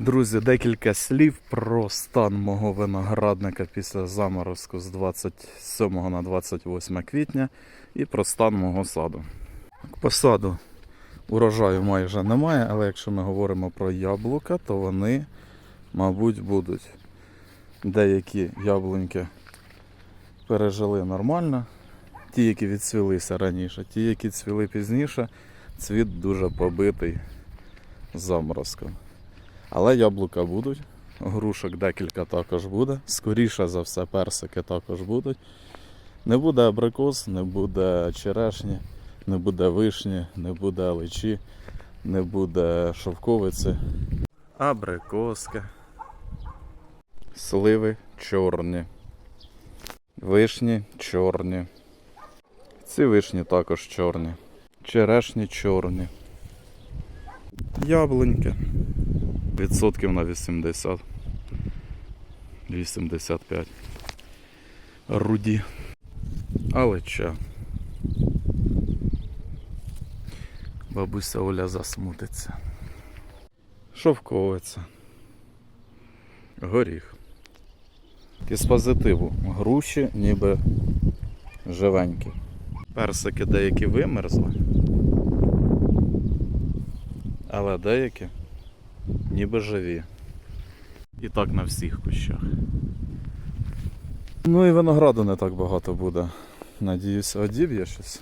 Друзі, декілька слів про стан мого виноградника після заморозку з 27 на 28 квітня і про стан мого саду. По саду урожаю майже немає, але якщо ми говоримо про яблука, то вони, мабуть, будуть. Деякі яблуньки пережили нормально, ті, які відцвілися раніше, ті, які цвіли пізніше, цвіт дуже побитий заморозком. Але яблука будуть, грушок декілька також буде. Скоріше за все, персики також будуть. Не буде абрикос, не буде черешні, не буде вишні, не буде личі, не буде шовковиці. Абрикоски. Сливи чорні. Вишні чорні. Ці вишні також чорні. Черешні чорні. Яблуньки. Відсотків на 80. 85. Руді. Алеча. Бабуся Оля засмутиться. Шовковиця. Горіх. Із позитиву. Груші ніби живенькі. Персики деякі вимерзли. Але деякі ніби живі. І так на всіх кущах. Ну і винограду не так багато буде. Надіюся, одіб'є щось.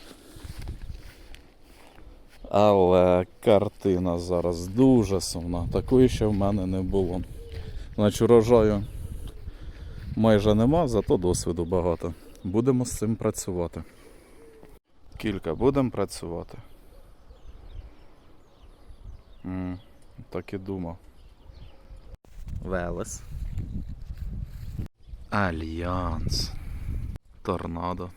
Але картина зараз дуже сумна. Такої ще в мене не було. Значить, урожаю майже нема, зато досвіду багато. Будемо з цим працювати. Кілька будемо працювати. М, так і думав. Велес. Альянс. Торнадо.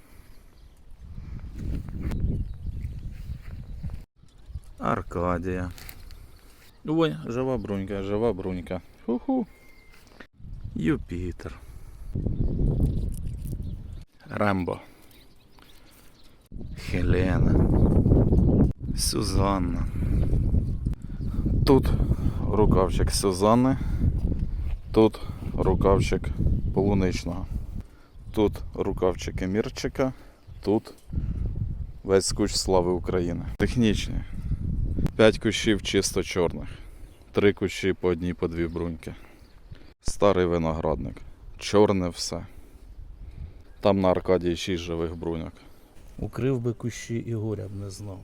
Аркадія. Ой, жива брунька, жива брунька. Ху-ху. Юпітер. Рембо. Хелена. Сюзанна. Тут рукавчик Сюзанни. Тут рукавчик полуничного. Тут рукавчики Мірчика. Тут весь кущ слави України. Технічні. 5 кущів чисто чорних. Три кущі по одній по дві бруньки. Старий виноградник. Чорне все. Там на Аркадії 6 живих бруньок. Укрив би кущі і горя б не знав.